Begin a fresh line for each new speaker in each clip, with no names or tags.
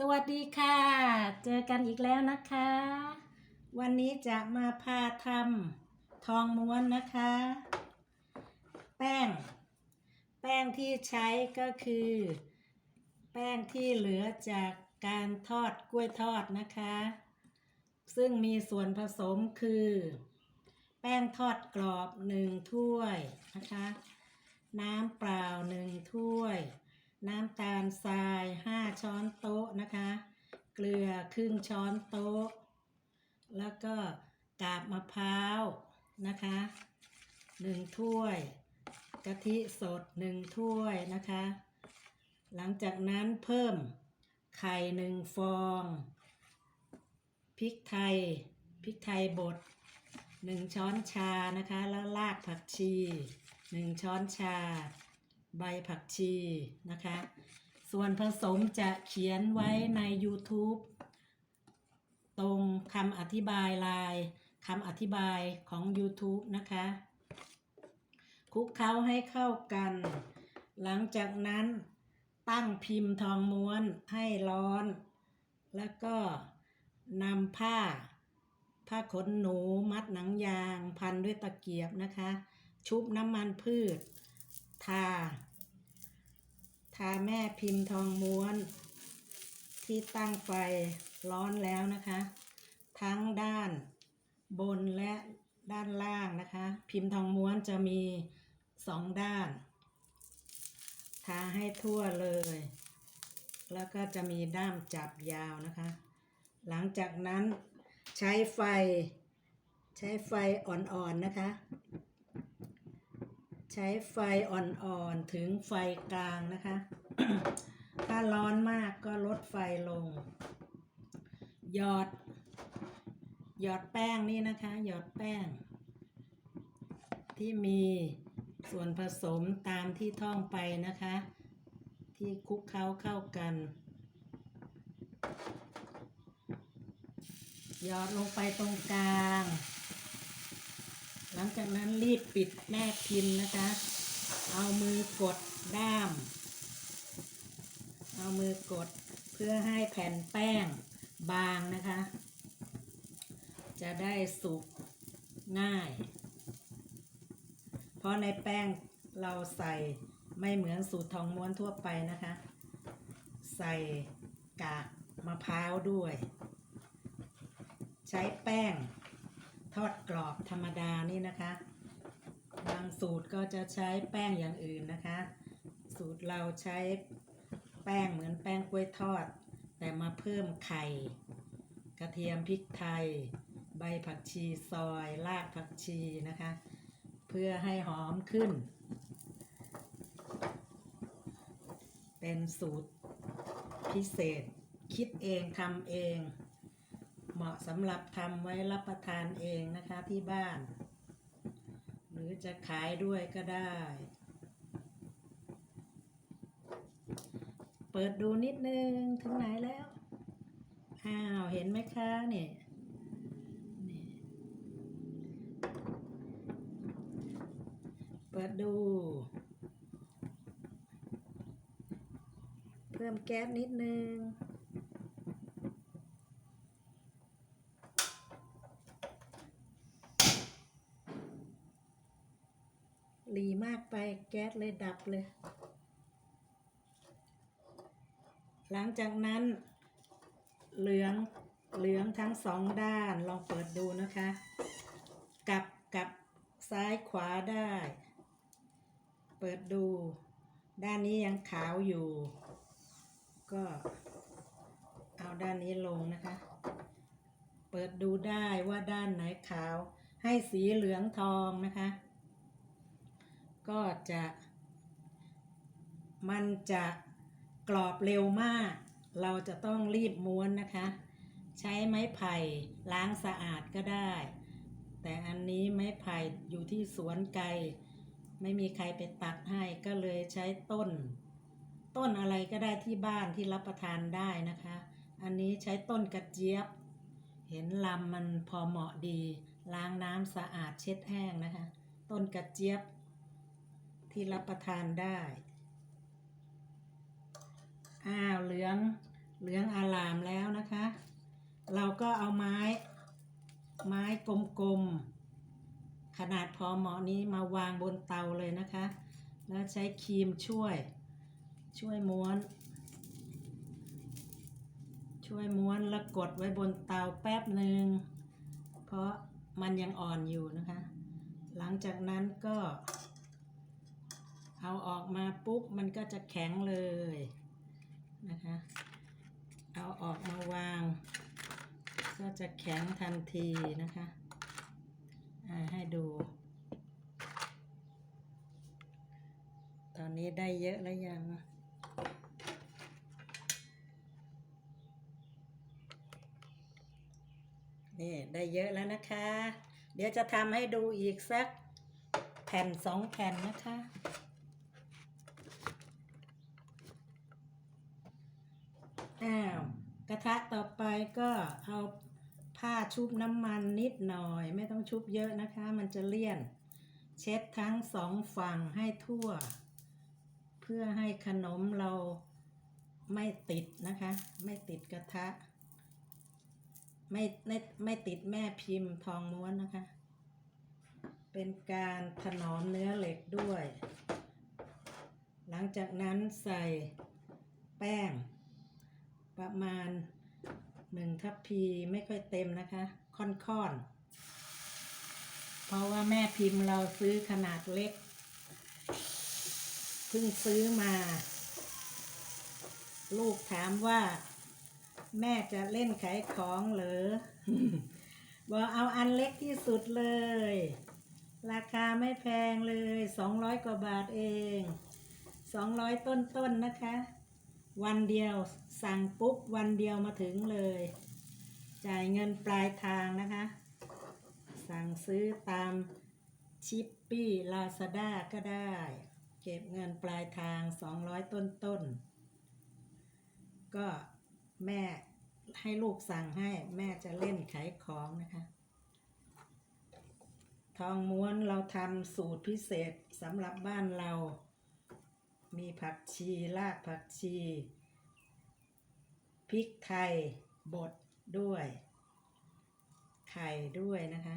สวัสดีค่ะ เจอกันอีกแล้วนะคะ วันนี้จะมาพาทำทองม้วนนะคะ แป้ง แป้งที่ใช้ก็คือ แป้งที่เหลือจากการทอดกล้วยทอดนะคะ ซึ่งมีส่วนผสมคือ แป้งทอดกรอบหนึ่งถ้วยนะคะ น้ำเปล่าหนึ่งถ้วย น้ำตาลทราย 5 ช้อนโต๊ะนะคะ เกลือครึ่งช้อนโต๊ะ แล้วก็กาบมะพร้าวนะคะ1ถ้วยกะทิสด1ถ้วยนะคะ หลังจากนั้นเพิ่มไข่หนึ่งฟองพริกไทยพริกไทยบด1ช้อนชานะคะ แล้วรากผักชี1ช้อนชา ใบผักชีนะคะ ส่วนผสมจะเขียนไว้ใน YouTube ตรงคำอธิบายลายคำอธิบายของ YouTube นะคะคลุกเคล้าให้เข้ากัน หลังจากนั้นตั้งพิมพ์ทองม้วนให้ร้อน แล้วก็นำผ้า ผ้าขนหนูมัดหนังยาง พันด้วยตะเกียบนะคะ ชุบน้ำมันพืช ทา ทาแม่พิมพ์ทองม้วน ที่ตั้งไฟร้อนแล้วนะคะ ทั้งด้านบนและด้านล่างนะคะ พิมพ์ทองม้วนจะมีสองด้าน ทาให้ทั่วเลย แล้วก็จะมีด้ามจับยาวนะคะ หลังจากนั้นใช้ไฟ ใช้ไฟอ่อนๆนะคะ ใช้ไฟอ่อนๆถึงไฟกลางนะคะ ถ้าร้อนมากก็ลดไฟลง หยอด หยอดแป้งนี่นะคะ หยอดแป้ง ที่มีส่วนผสมตามที่ท่องไปนะคะ ที่คลุกเคล้าเข้ากัน หยอดลงไปตรงกลาง หลังจากนั้นรีบปิดแม่พิมพ์นะคะ เอามือกดด้าม เอามือกดเพื่อให้แผ่นแป้งบางนะคะ จะได้สุกง่าย เพราะในแป้งเราใส่ไม่เหมือนสูตรทองม้วนทั่วไปนะคะ ใส่กากมะพร้าวด้วย ใช้แป้ง ทอดกรอบธรรมดานี่นะคะ บางสูตรก็จะใช้แป้งอย่างอื่นนะคะ สูตรเราใช้แป้งเหมือนแป้งกล้วยทอด แต่มาเพิ่มไข่ กระเทียมพริกไทย ใบผักชีซอยรากผักชีนะคะ เพื่อให้หอมขึ้น เป็นสูตรพิเศษคิดเองทำเอง เหมาะสำหรับทำไว้รับประทานเองนะคะที่บ้าน หรือจะขายด้วยก็ได้ เปิดดูนิดนึง ถึงไหนแล้ว อ้าว เห็นไหมคะเนี่ยนี่เปิดดู เพิ่มแก๊สนิดนึง หลีมากไป แก๊สเลยดับเลย หลังจากนั้น เหลืองเหลืองทั้งสองด้านลองเปิดดูนะคะ กลับกลับซ้ายขวาได้ เปิดดู ด้านนี้ยังขาวอยู่ ก็เอาด้านนี้ลงนะคะ เปิดดูได้ว่าด้านไหนขาว ให้สีเหลืองทองนะคะ ก็จะมันจะกรอบเร็วมาก เราจะต้องรีบม้วนนะคะ ใช้ไม้ไผ่ล้างสะอาดก็ได้ แต่อันนี้ไม้ไผ่อยู่ที่สวนไกล ไม่มีใครไปตัดให้ก็เลยใช้ต้น ต้นอะไรก็ได้ที่บ้านที่รับประทานได้นะคะ อันนี้ใช้ต้นกระเจี๊ยบ เห็นลำมันพอเหมาะดี ล้างน้ำสะอาดเช็ดแห้งนะคะ ต้นกระเจี๊ยบ ที่รับประทานได้ อ้าวเหลืองเหลืองอารามแล้วนะคะ เราก็เอาไม้ ไม้กลมๆ ขนาดพอเหมาะนี้มาวางบนเตาเลยนะคะ แล้วใช้ครีมช่วย ช่วยม้วน ช่วยม้วนแล้วกดไว้บนเตาแป๊บหนึ่ง เพราะมันยังอ่อนอยู่นะคะ หลังจากนั้นก็ เอาออกมาปุ๊บมันก็จะแข็งเลยนะคะ เอาออกมาวาง ก็จะแข็งทันทีนะคะให้ดู ตอนนี้ได้เยอะแล้วยังนี่ได้เยอะแล้วนะคะ เดี๋ยวจะทำให้ดูอีกสักแผ่นสองแผ่นนะคะ อ้าวกระทะต่อไปก็เอาผ้าชุบน้ำมันนิดหน่อย ไม่ต้องชุบเยอะนะคะ มันจะเลี่ยน เช็ดทั้งสองฝั่งให้ทั่ว เพื่อให้ขนมเราไม่ติดนะคะ ไม่ติดกระทะ ไม่ไม่ไม่ติดแม่พิมพ์ทองม้วนนะคะ เป็นการถนอมเนื้อเหล็กด้วย หลังจากนั้นใส่แป้ง ประมาณหนึ่งทัพพีไม่ค่อยเต็มนะคะ ค่อนๆ เพราะว่าแม่พิมพ์เราซื้อขนาดเล็ก เพิ่งซื้อมา ลูกถามว่า แม่จะเล่นขายของเหรอบอกเอาอันเล็กที่สุดเลย ราคาไม่แพงเลย200กว่าบาทเอง200ต้นๆนนะคะ วันเดียวสั่งปุ๊บวันเดียวมาถึงเลย จ่ายเงินปลายทางนะคะ สั่งซื้อตามชิปปี้ลาซาด้าก็ได้ เก็บเงินปลายทาง 200 ต้นต้นๆก็แม่ให้ลูกสั่งให้แม่จะเล่นขายของนะคะ ทองม้วนเราทำสูตรพิเศษสำหรับบ้านเรา มีผักชีรากผักชีพริกไทยบดด้วย ไข่ด้วยนะคะ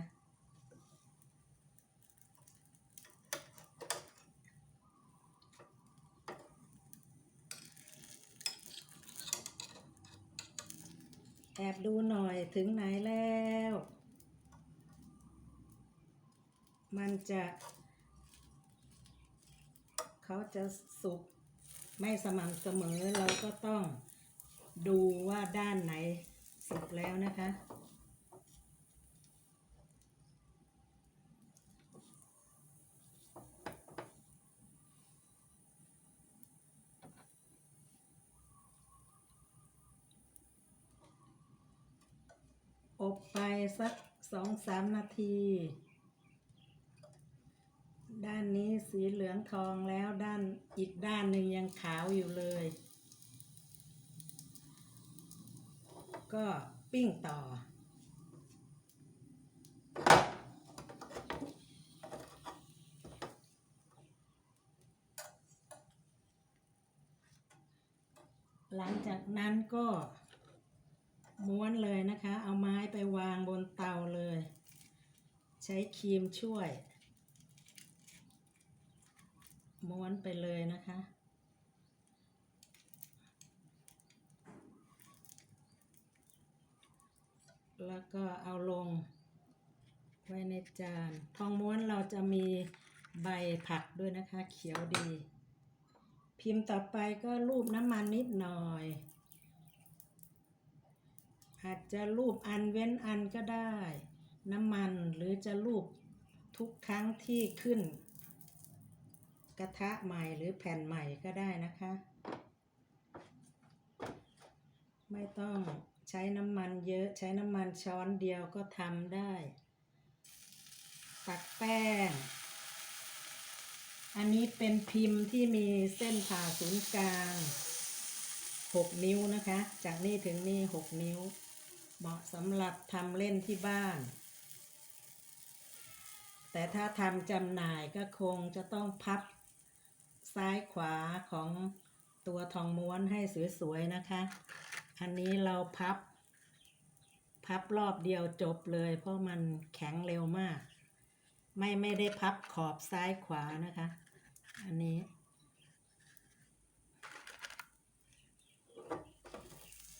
แอบดูหน่อยถึงไหนแล้ว มันจะ เขาจะสุกไม่สม่ำเสมอเราก็ต้องดูว่าด้านไหนสุกแล้วนะคะ อบไปสักสองสามนาที ด้านนี้สีเหลืองทองแล้วด้านอีกด้านหนึ่งยังขาวอยู่เลย ก็ปิ้งต่อ หลังจากนั้นก็ม้วนเลยนะคะ เอาไม้ไปวางบนเตาเลย ใช้ครีมช่วย ม้วนไปเลยนะคะ แล้วก็เอาลง ไว้ในจาน ทองม้วนเราจะมีใบผักด้วยนะคะ เขียวดี พิมพ์ต่อไปก็รูปน้ำมันนิดหน่อย อาจจะรูปอันเว้นอันก็ได้ น้ำมันหรือจะรูปทุกครั้งที่ขึ้น กระทะใหม่หรือแผ่นใหม่ก็ได้นะคะ ไม่ต้องใช้น้ำมันเยอะใช้น้ำมันช้อนเดียวก็ทำได้ ตักแป้ง อันนี้เป็นพิมพ์ที่มีเส้นผ่าศูนย์กลาง6นิ้วนะคะ จากนี่ถึงนี่6นิ้ว เหมาะสำหรับทำเล่นที่บ้าน แต่ถ้าทำจำหน่ายก็คงจะต้องพับ ซ้ายขวาของตัวทองม้วนให้สวยๆนะคะ อันนี้เราพับ พับรอบเดียวจบเลย เพราะมันแข็งเร็วมาก ไม่ไม่ได้พับขอบซ้ายขวานะคะ อันนี้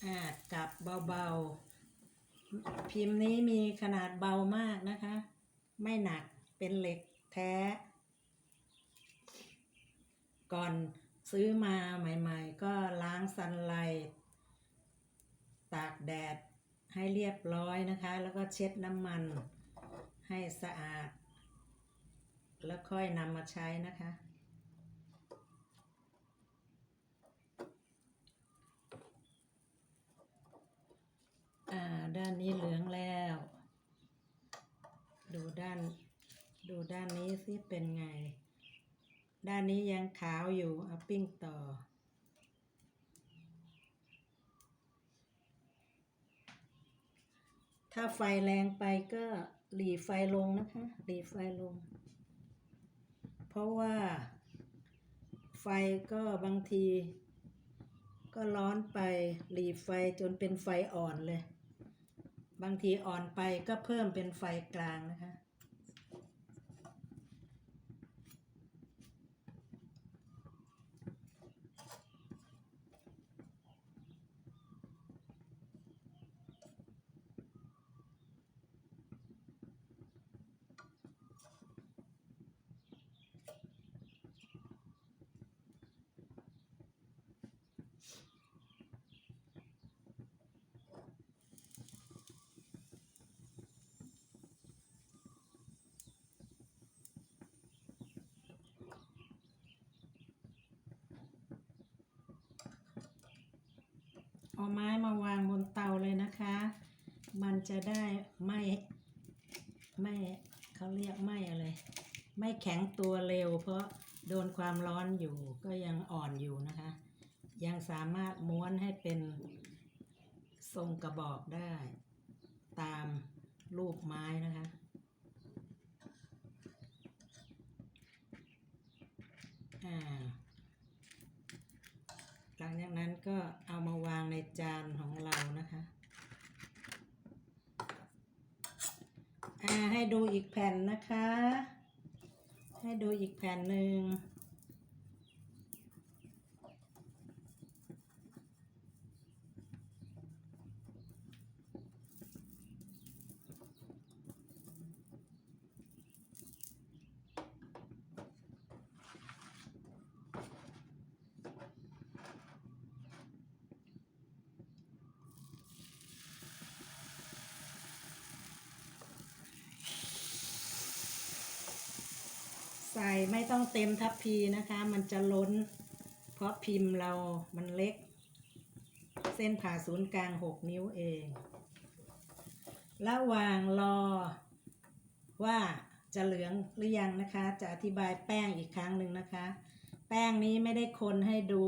อ่ากลับเบาๆ พิมพ์นี้มีขนาดเบามากนะคะ ไม่หนักเป็นเหล็กแท้ ก่อนซื้อมาใหม่ ๆ ก็ล้างซันไลท์ตากแดดให้เรียบร้อยนะคะ แล้วก็เช็ดน้ำมันให้สะอาด แล้วค่อยนำมาใช้นะคะ อ่า ด้านนี้เหลืองแล้ว ดูด้าน ดูด้านนี้สิเป็นไง ด้านนี้ยังขาวอยู่เอาปิ้งต่อ ถ้าไฟแรงไปก็หลีไฟลงนะคะ หลีไฟลง เพราะว่า ไฟก็บางที ก็ร้อนไปหลีไฟจนเป็นไฟอ่อนเลย บางทีอ่อนไปก็เพิ่มเป็นไฟกลางนะคะ ไม้มาวางบนเตาเลยนะคะ มันจะได้ไม่ไม่เขาเรียกไม่อะไร ไม่แข็งตัวเร็ว เพราะโดนความร้อนอยู่ก็ยังอ่อนอยู่นะคะ ยังสามารถม้วนให้เป็นทรงกระบอกได้ ตามรูปไม้นะคะอ่าหลังจากนั้นก็ จานของเรานะคะอ่าให้ดูอีกแผ่นนะคะ ให้ดูอีกแผ่นหนึ่ง ใส่ไม่ ต้องเต็มทัพพีนะคะ มันจะล้น เพราะพิมพ์เรามันเล็ก เส้นผ่าศูนย์กลาง 6 นิ้วเอง ระหว่างรอว่าจะเหลืองหรือยังนะคะ จะอธิบายแป้งอีกครั้งหนึ่งนะคะ แป้งนี้ไม่ได้คนให้ดู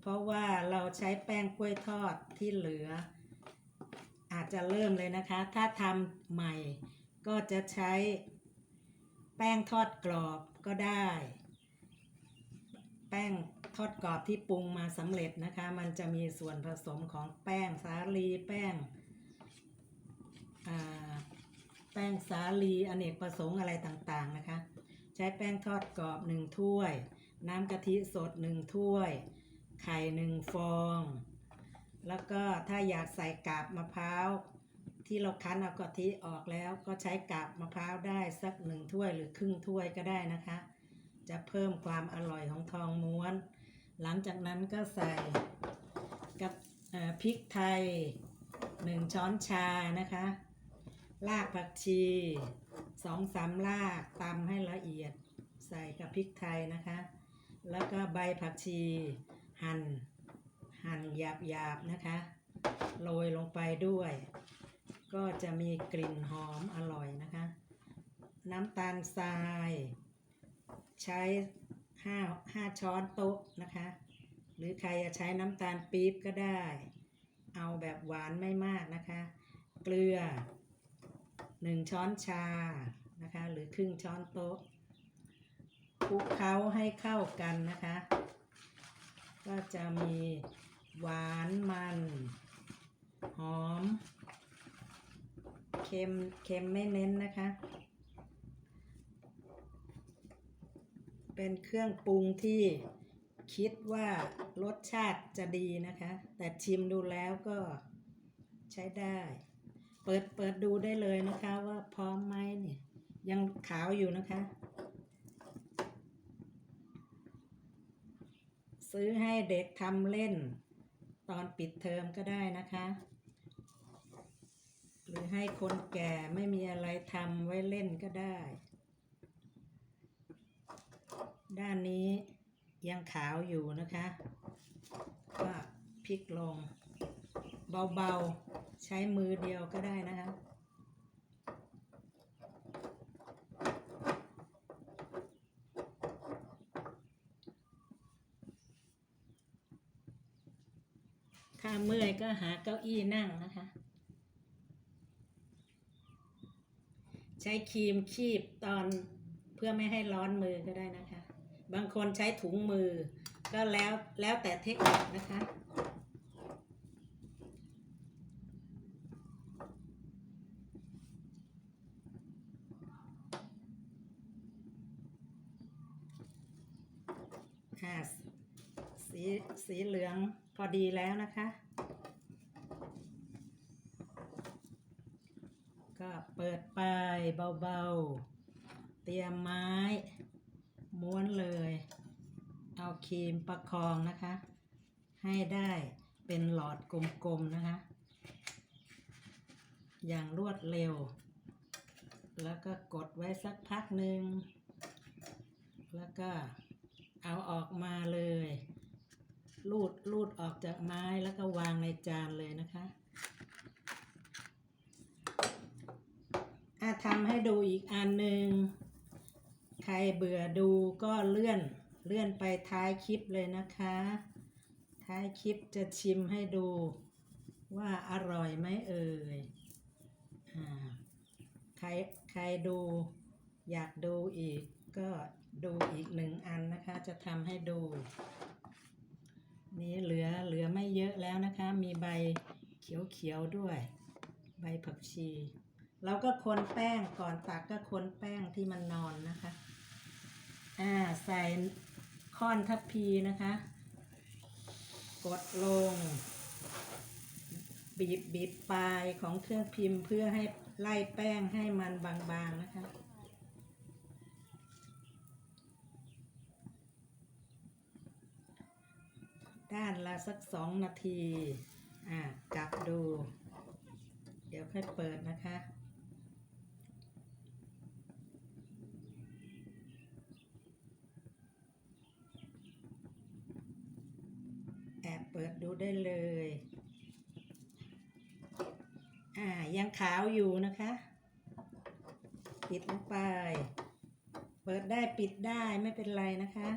เพราะว่าเราใช้แป้งกล้วยทอดที่เหลือ อาจจะเริ่มเลยนะคะ ถ้าทำใหม่ก็จะใช้แป้งทอดกรอบ ก็ได้ แป้งทอดกรอบที่ปรุงมาสำเร็จนะคะ มันจะมีส่วนผสมของแป้งสาลีแป้งอ่าแป้งสาลีอเนกประสงค์อะไรต่างๆนะคะ ใช้แป้งทอดกรอบหนึ่งถ้วย น้ำกะทิสดหนึ่งถ้วย ไข่หนึ่งฟอง แล้วก็ถ้าอยากใส่กาบมะพร้าว ที่เราคั้นเอากะทิออกแล้วก็ใช้กาบมะพร้าวได้สักหนึ่งถ้วยหรือครึ่งถ้วยก็ได้นะคะ จะเพิ่มความอร่อยของทองม้วน หลังจากนั้นก็ใส่กับพริกไทยหนึ่งช้อนชานะคะรากผักชีสองสามรากตำให้ละเอียดใส่กับพริกไทยนะคะ แล้วก็ใบผักชีหั่นหั่นหยาบๆนะคะ โรยลงไปด้วย ก็จะมีกลิ่นหอมอร่อยนะคะ น้ำตาลทราย ใช้ห้าห้าช้อนโต๊ะนะคะ หรือใครจะใช้น้ำตาลปี๊บก็ได้ เอาแบบหวานไม่มากนะคะ เกลือหนึ่งช้อนชานะคะ หรือครึ่งช้อนโต๊ะคลุกเคล้าให้เข้ากันนะคะ ก็จะมีหวานมัน หอม เค็มเค็มไม่เน้นนะคะ เป็นเครื่องปรุงที่คิดว่ารสชาติจะดีนะคะ แต่ชิมดูแล้วก็ใช้ได้ เปิดเปิดดูได้เลยนะคะว่าพร้อมไหมเนี่ย ยังขาวอยู่นะคะ ซื้อให้เด็กทำเล่น ตอนปิดเทอมก็ได้นะคะ หรือให้คนแก่ไม่มีอะไรทำไว้เล่นก็ได้ ด้านนี้ยังขาวอยู่นะคะ ก็พลิกลง เบาๆ ใช้มือเดียวก็ได้นะคะถ้าเมื่อยก็หาเก้าอี้นั่งนะคะ ใช้ครีมคีบตอนเพื่อไม่ให้ร้อนมือก็ได้นะคะ บางคนใช้ถุงมือ ก็แล้วแล้วแต่เทคนิคนะคะค่ะสีสีเหลืองพอดีแล้วนะคะ ก็ เปิดไปเบาๆ เตรียมไม้ ม้วนเลย เอาครีมประคองนะคะ ให้ได้เป็นหลอดกลมๆนะคะ อย่างรวดเร็ว แล้วก็กดไว้สักพักหนึ่ง แล้วก็เอาออกมาเลยลูดลูดออกจากไม้แล้วก็วางในจานเลยนะคะ อาทำให้ดูอีกอันหนึ่งใครเบื่อดูก็เลื่อนเลื่อนไปท้ายคลิปเลยนะคะ ท้ายคลิปจะชิมให้ดูว่าอร่อยไหมเอ่ยอ่าใครใครดูอยากดูอีกก็ดูอีกหนึ่งอันนะคะ จะทำให้ดู นี่เหลือเหลือไม่เยอะแล้วนะคะ มีใบเขียวๆด้วย ใบผักชี เราก็คนแป้งก่อนตักก็คนแป้งที่มันนอนนะคะ อ่าใส่ค้อนทัพพีนะคะ กดลง บีบบีบปลายของเครื่องพิมพ์เพื่อให้ไล่แป้งให้มันบางๆนะคะด้านละสักสองนาที อ่ากลับดู เดี๋ยวค่อยเปิดนะคะ แอบเปิดดูได้เลย อ่า ยังขาวอยู่นะคะ ปิดลงไป เปิดได้ปิดได้ไม่เป็นไรนะคะ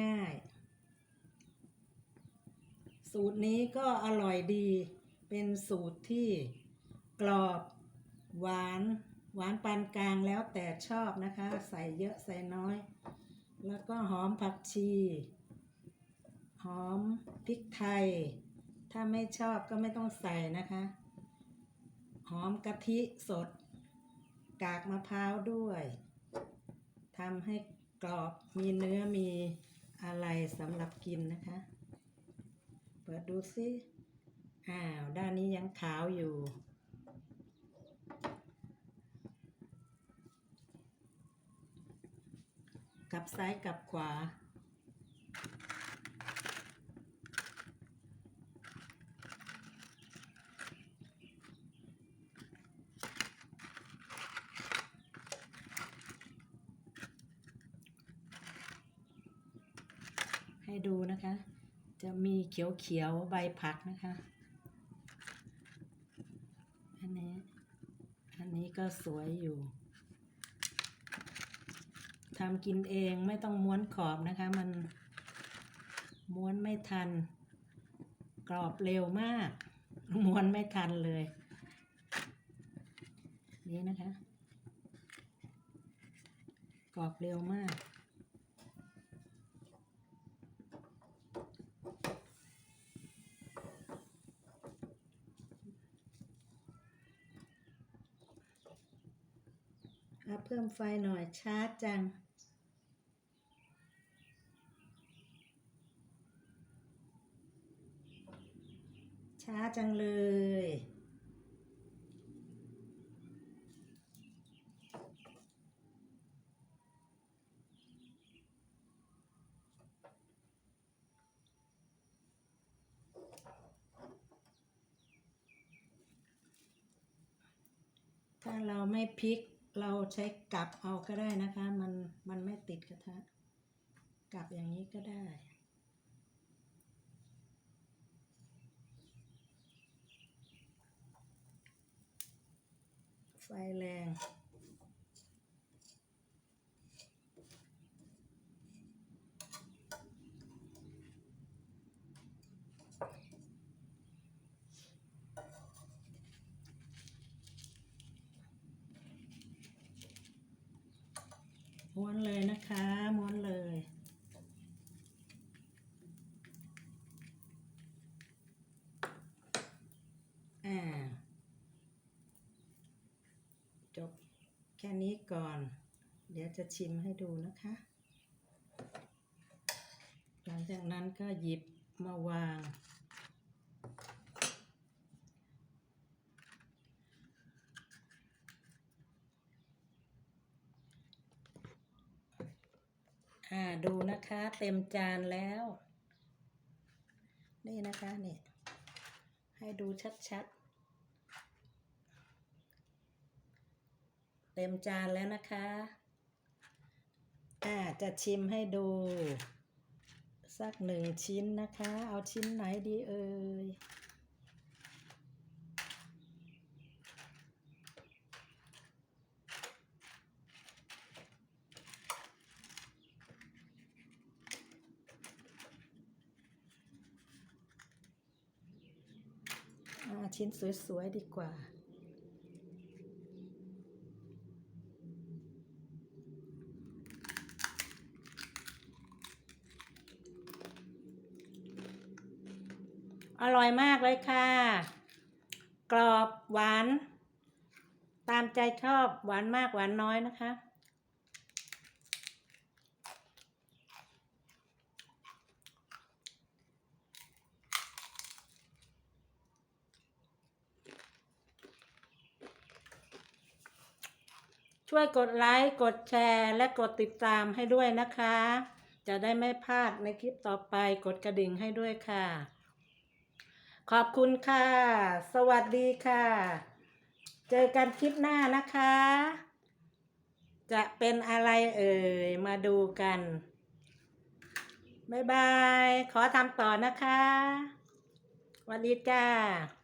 ง่ายๆ สูตรนี้ก็อร่อยดี เป็นสูตรที่กรอบหวานหวานปานกลางแล้วแต่ชอบนะคะ ใส่เยอะใส่น้อย แล้วก็หอมผักชี หอมพริกไทย ถ้าไม่ชอบก็ไม่ต้องใส่นะคะ หอมกะทิสด กากมะพร้าวด้วยทำให้กรอบมีเนื้อมีอะไรสำหรับกินนะคะ เปิดดูสิอ้าว ด้านนี้ยังขาวอยู่กลับซ้ายกลับขวา ให้ดูนะคะ จะมีเขียวๆใบผักนะคะ อันนี้ อันนี้ก็สวยอยู่ทำกินเองไม่ต้องม้วนขอบนะคะ มันม้วนไม่ทัน กรอบเร็วมาก ม้วนไม่ทันเลย นี่นะคะ กรอบเร็วมาก เพิ่มไฟหน่อยช้าจัง ช้าจังเลย ถ้าเราไม่พลิก เราใช้กลับเอาก็ได้นะคะ มันมันไม่ติดกระทะกลับอย่างนี้ก็ได้ไฟแรง ม้วนเลยนะคะ ม้วนเลย อ่า จบแค่นี้ก่อน เดี๋ยวจะชิมให้ดูนะคะ หลังจากนั้นก็หยิบมาวาง อ่าดูนะคะ เต็มจานแล้ว นี่นะคะนี่ให้ดูชัดๆ เต็มจานแล้วนะคะ อ่าจะชิมให้ดู สักหนึ่งชิ้นนะคะ เอาชิ้นไหนดีเอ่ย อ่า ชิ้นสวย ๆ ดีกว่า อร่อยมากเลยค่ะ กรอบหวาน ตามใจชอบหวานมากหวานน้อยนะคะ ช่วยกดไลค์กดแชร์และกดติดตามให้ด้วยนะคะ จะได้ไม่พลาดในคลิปต่อไปกดกระดิ่งให้ด้วยค่ะ ขอบคุณค่ะ สวัสดีค่ะ เจอกันคลิปหน้านะคะ จะเป็นอะไรเอ่ย มาดูกัน บ๊ายบาย ขอทำต่อนะคะสวัสดีจ้า